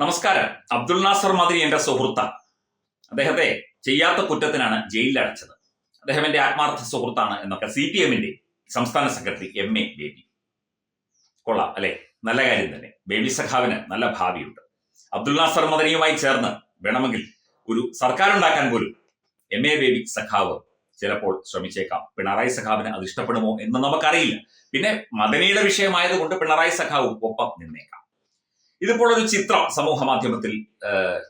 നമസ്കാരം. അബ്ദുൾ നാസർ മാതിരി എന്റെ സുഹൃത്താണ് അദ്ദേഹത്തെ ചെയ്യാത്ത കുറ്റത്തിനാണ് ജയിലിൽ അടച്ചത്. അദ്ദേഹം എന്റെ ആത്മാർത്ഥ സുഹൃത്താണ് എന്നൊക്കെ സി പി എമ്മിന്റെ സംസ്ഥാന സെക്രട്ടറി എം എ ബേബി. കൊള്ളാം അല്ലെ? നല്ല കാര്യം തന്നെ. ബേബി സഖാവിന് നല്ല ഭാവിയുണ്ട്. അബ്ദുൾ നാസർ മദനിയുമായി ചേർന്ന് വേണമെങ്കിൽ ഒരു സർക്കാർ ഉണ്ടാക്കാൻ പോലും എം എ ബേബി സഖാവ് ചിലപ്പോൾ ശ്രമിച്ചേക്കാം. പിണറായി സഖാവിന് അത് ഇഷ്ടപ്പെടുമോ എന്ന് നമുക്കറിയില്ല. പിന്നെ മദനിയുടെ വിഷയമായതുകൊണ്ട് പിണറായി സഖാവും ഒപ്പം നിന്നേക്കാം. ഇതിപ്പോൾ ഒരു ചിത്രം സമൂഹ മാധ്യമത്തിൽ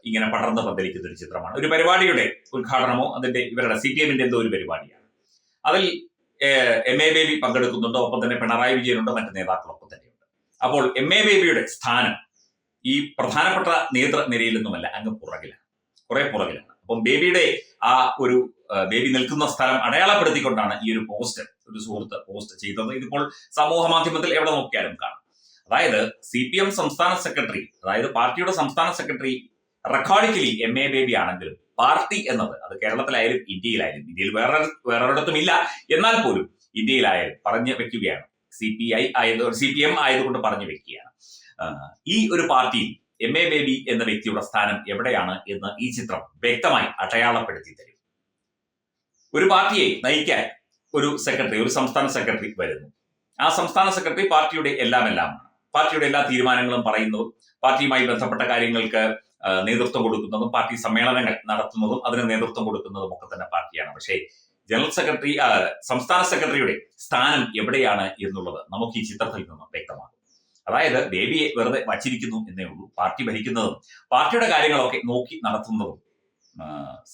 ഇങ്ങനെ പടർന്ന് പന്തലിക്കുന്ന ഒരു ചിത്രമാണ്. ഒരു പരിപാടിയുടെ ഉദ്ഘാടനമോ അതിന്റെ ഇവരുടെ സി പി എമ്മിന്റെ എന്തോ ഒരു പരിപാടിയാണ്. അതിൽ എം എ ബേബി പങ്കെടുക്കുന്നുണ്ട്? ഒപ്പം തന്നെ പിണറായി വിജയനുണ്ട്? മറ്റ് നേതാക്കളൊപ്പം തന്നെയുണ്ട്. അപ്പോൾ എം എ ബേബിയുടെ സ്ഥാനം ഈ പ്രധാനപ്പെട്ട നേതൃനിരയിൽ നിന്നുമല്ല അങ്ങ് പുറകിലാണ്. കുറെ പുറകിലാണ്. അപ്പം ബേബിയുടെ ആ ഒരു ബേബി നിൽക്കുന്ന സ്ഥലം അടയാളപ്പെടുത്തിക്കൊണ്ടാണ് ഈ ഒരു പോസ്റ്റ് ഒരു സുഹൃത്ത് പോസ്റ്റ് ചെയ്തത്. ഇതിപ്പോൾ സമൂഹ മാധ്യമത്തിൽ എവിടെ നോക്കിയാലും കാണാം. അതായത് സി പി എം സംസ്ഥാന സെക്രട്ടറി അതായത് പാർട്ടിയുടെ സംസ്ഥാന സെക്രട്ടറി റെക്കോർഡിക്കലി എം എ ബേബി ആണെങ്കിലും പാർട്ടി എന്നത് അത് കേരളത്തിലായാലും ഇന്ത്യയിലായാലും ഇന്ത്യയിൽ വേറെ വേറൊരിടത്തും ഇല്ല. എന്നാൽ പോലും ഇന്ത്യയിലായാലും പറഞ്ഞു വെക്കുകയാണ്. സി പി ഐ ആയത് സി പി എം ആയതുകൊണ്ട് പറഞ്ഞു വെക്കുകയാണ്. ഈ ഒരു പാർട്ടിയിൽ എം എ ബേബി എന്ന വ്യക്തിയുടെ സ്ഥാനം എവിടെയാണ് എന്ന് ഈ ചിത്രം വ്യക്തമായി അടയാളപ്പെടുത്തി തരും. ഒരു പാർട്ടിയെ നയിക്കാൻ ഒരു സെക്രട്ടറി ഒരു സംസ്ഥാന സെക്രട്ടറി വരുന്നു. ആ സംസ്ഥാന സെക്രട്ടറി പാർട്ടിയുടെ എല്ലാം എല്ലാമാണ് പാർട്ടിയുടെ എല്ലാ തീരുമാനങ്ങളും പറയുന്നതും പാർട്ടിയുമായി ബന്ധപ്പെട്ട കാര്യങ്ങൾക്ക് നേതൃത്വം കൊടുക്കുന്നതും പാർട്ടി സമ്മേളനങ്ങൾ നടത്തുന്നതും അതിന് നേതൃത്വം കൊടുക്കുന്നതും ഒക്കെ തന്നെ പാർട്ടിയാണ്. പക്ഷേ ജനറൽ സെക്രട്ടറി സംസ്ഥാന സെക്രട്ടറിയുടെ സ്ഥാനം എവിടെയാണ് എന്നുള്ളത് നമുക്ക് ഈ ചിത്രത്തിൽ നിന്ന് വ്യക്തമാകും. അതായത് ദേവിയെ വെറുതെ വച്ചിരിക്കുന്നു എന്നേ ഉള്ളൂ. പാർട്ടി ഭരിക്കുന്നതും പാർട്ടിയുടെ കാര്യങ്ങളൊക്കെ നോക്കി നടത്തുന്നതും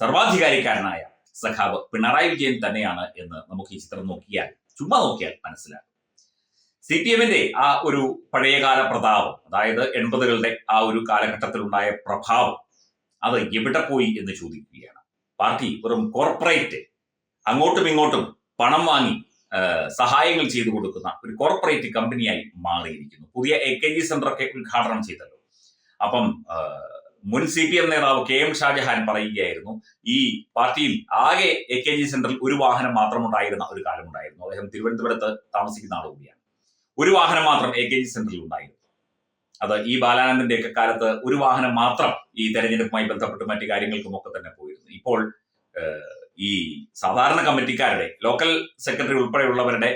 സർവാധികാരിക്കാരനായ സഖാവ് പിണറായി വിജയൻ തന്നെയാണ് എന്ന് നമുക്ക് ഈ ചിത്രം നോക്കിയാൽ ചുമ്മാ നോക്കിയാൽ മനസ്സിലാകും. സി പി എമ്മിന്റെ ആ ഒരു പഴയകാല പ്രതാപം അതായത് എൺപതുകളുടെ ആ ഒരു കാലഘട്ടത്തിലുണ്ടായ പ്രഭാവം അത് എവിടെ പോയി എന്ന് ചോദിക്കുകയാണ്. പാർട്ടി വെറും കോർപ്പറേറ്റ് അങ്ങോട്ടും ഇങ്ങോട്ടും പണം വാങ്ങി സഹായങ്ങൾ ചെയ്തു കൊടുക്കുന്ന ഒരു കോർപ്പറേറ്റ് കമ്പനിയായി മാറിയിരിക്കുന്നു. പുതിയ എ കെ ജി സെന്റർ ഒക്കെ ഉദ്ഘാടനം ചെയ്തല്ലോ. അപ്പം മുൻ സി പി എം നേതാവ് കെ എം ഷാജഹാൻ പറയുകയായിരുന്നു ഈ പാർട്ടിയിൽ ആകെ എ കെ ജി സെന്ററിൽ ഒരു വാഹനം മാത്രമുണ്ടായിരുന്ന ഒരു കാലമുണ്ടായിരുന്നു. അദ്ദേഹം തിരുവനന്തപുരത്ത് താമസിക്കുന്ന ആൾ കൂടിയാണ് ഒരു വാഹനം മാത്രം എ കെ ജി സെന്ററിൽ ഉണ്ടായിരുന്നു. അത് ഈ ബാലാനന്ദന്റെ ഒക്കെ കാലത്ത് ഒരു വാഹനം മാത്രം ഈ തെരഞ്ഞെടുപ്പുമായി ബന്ധപ്പെട്ട് മറ്റു കാര്യങ്ങൾക്കും ഒക്കെ തന്നെ പോയിരുന്നു. ഇപ്പോൾ ഈ സാധാരണ കമ്മിറ്റിക്കാരുടെ ലോക്കൽ സെക്രട്ടറി ഉൾപ്പെടെയുള്ളവരുടെ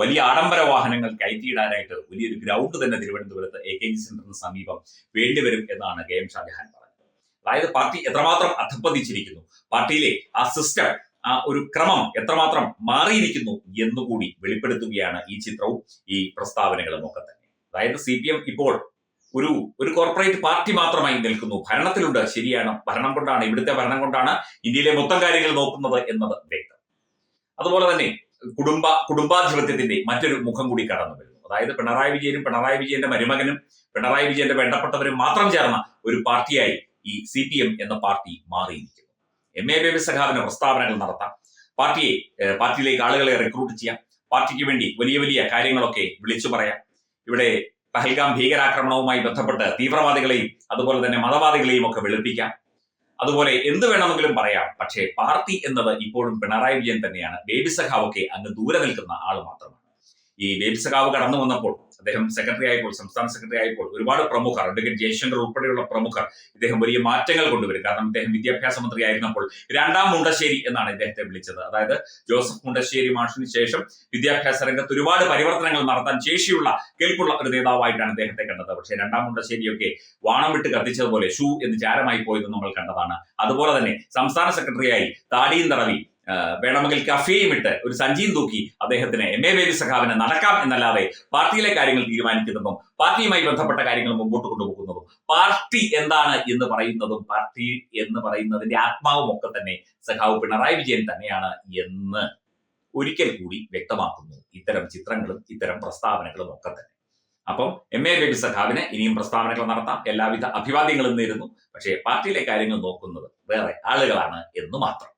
വലിയ ആഡംബര വാഹനങ്ങൾ കയറ്റിയിടാനായിട്ട് വലിയൊരു ഗ്രൗണ്ട് തന്നെ തിരുവനന്തപുരത്ത് എ കെ ജി സെന്ററിന് സമീപം വേണ്ടിവരും എന്നാണ് കെ എം. ഷാജഹാൻ പറഞ്ഞത്. അതായത് പാർട്ടി എത്രമാത്രം അധപ്പതിച്ചിരിക്കുന്നു പാർട്ടിയിലെ ആ സിസ്റ്റം ആ ഒരു ക്രമം എത്രമാത്രം മാറിയിരിക്കുന്നു എന്നുകൂടി വെളിപ്പെടുത്തുകയാണ് ഈ ചിത്രവും ഈ പ്രസ്താവനകളും ഒക്കെ തന്നെ. അതായത് സി ഇപ്പോൾ ഒരു ഒരു കോർപ്പറേറ്റ് പാർട്ടി മാത്രമായി നിൽക്കുന്നു. ഭരണത്തിലുണ്ട്. ശരിയാണ്. ഭരണം കൊണ്ടാണ്. ഇവിടുത്തെ ഭരണം കൊണ്ടാണ് ഇന്ത്യയിലെ മൊത്തം കാര്യങ്ങൾ നോക്കുന്നത് എന്നത് വ്യക്തം. അതുപോലെ തന്നെ കുടുംബ കുടുംബാധിപത്യത്തിന്റെ മറ്റൊരു മുഖം കൂടി കടന്നു വരുന്നു. അതായത് പിണറായി വിജയനും പിണറായി വിജയന്റെ മരുമകനും പിണറായി വിജയന്റെ വേണ്ടപ്പെട്ടവരും മാത്രം ചേർന്ന ഒരു പാർട്ടിയായി ഈ സി എന്ന പാർട്ടി മാറിയിരിക്കുന്നു. എം എ ബേബി സഖാവിന്റെ പ്രസ്താവനകൾ നടത്താം. പാർട്ടിയെ പാർട്ടിയിലേക്ക് ആളുകളെ റിക്രൂട്ട് ചെയ്യാം. പാർട്ടിക്ക് വേണ്ടി വലിയ വലിയ കാര്യങ്ങളൊക്കെ വിളിച്ചു പറയാം. ഇവിടെ പഹൽഗാം ഭീകരാക്രമണവുമായി ബന്ധപ്പെട്ട് തീവ്രവാദികളെയും അതുപോലെ തന്നെ മതവാദികളെയും ഒക്കെ വെളുപ്പിക്കാം. അതുപോലെ എന്ത് വേണമെങ്കിലും പറയാം. പക്ഷേ പാർട്ടി എന്നത് ഇപ്പോഴും പിണറായി വിജയൻ തന്നെയാണ്. ബേബി സഖാവൊക്കെ അങ്ങ് ദൂരെ നിൽക്കുന്ന ആൾ മാത്രമാണ്. ഈ ബേബി സഖാവ് കടന്നു വന്നപ്പോൾ അദ്ദേഹം സെക്രട്ടറി ആയപ്പോൾ സംസ്ഥാന സെക്രട്ടറി ആയപ്പോൾ ഒരുപാട് പ്രമുഖർ അഡ്വക്കേറ്റ് ജയശങ്കർ ഉൾപ്പെടെയുള്ള പ്രമുഖർ ഇദ്ദേഹം വലിയ മാറ്റങ്ങൾ കൊണ്ടുവരും. കാരണം ഇദ്ദേഹം വിദ്യാഭ്യാസ മന്ത്രി ആയിരുന്നപ്പോൾ രണ്ടാം മുണ്ടശ്ശേരി എന്നാണ് ഇദ്ദേഹത്തെ വിളിച്ചത്. അതായത് ജോസഫ് മുണ്ടശ്ശേരി മാഷിന് ശേഷം വിദ്യാഭ്യാസ രംഗത്ത് ഒരുപാട് പരിവർത്തനങ്ങൾ നടത്താൻ ശേഷിയുള്ള കേൾപ്പുള്ള ഒരു നേതാവായിട്ടാണ് ഇദ്ദേഹത്തെ കണ്ടത്. പക്ഷേ രണ്ടാം മുണ്ടശ്ശേരിയൊക്കെ വാണം വിട്ട് കത്തിച്ചതുപോലെ ഷൂ എന്ന് ചാരമായി പോയത് നമ്മൾ കണ്ടതാണ്. അതുപോലെ തന്നെ സംസ്ഥാന സെക്രട്ടറിയായി താടിയും തടവി വേണമെങ്കിൽ കഫേയും ഇട്ട് ഒരു സഞ്ചിയും തൂക്കി അദ്ദേഹത്തിന് എം എ ബേബി സഖാവിനെ നടക്കാം എന്നല്ലാതെ പാർട്ടിയിലെ കാര്യങ്ങൾ തീരുമാനിക്കുന്നതും പാർട്ടിയുമായി ബന്ധപ്പെട്ട കാര്യങ്ങൾ മുമ്പോട്ട് കൊണ്ടുപോകുന്നതും പാർട്ടി എന്താണ് എന്ന് പറയുന്നതും പാർട്ടി എന്ന് പറയുന്നതിന്റെ ആത്മാവും ഒക്കെ തന്നെ സഖാവ് പിണറായി വിജയൻ തന്നെയാണ് എന്ന് ഒരിക്കൽ കൂടി വ്യക്തമാക്കുന്നു ഇത്തരം ചിത്രങ്ങളും ഇത്തരം പ്രസ്താവനകളും ഒക്കെ തന്നെ. അപ്പം എം എ ബേബി സഖാവിന് ഇനിയും പ്രസ്താവനകൾ നടത്താം. എല്ലാവിധ അഭിവാദ്യങ്ങളും നേരുന്നു. പക്ഷേ പാർട്ടിയിലെ കാര്യങ്ങൾ നോക്കുന്നത് വേറെ ആളുകളാണ് എന്ന് മാത്രം.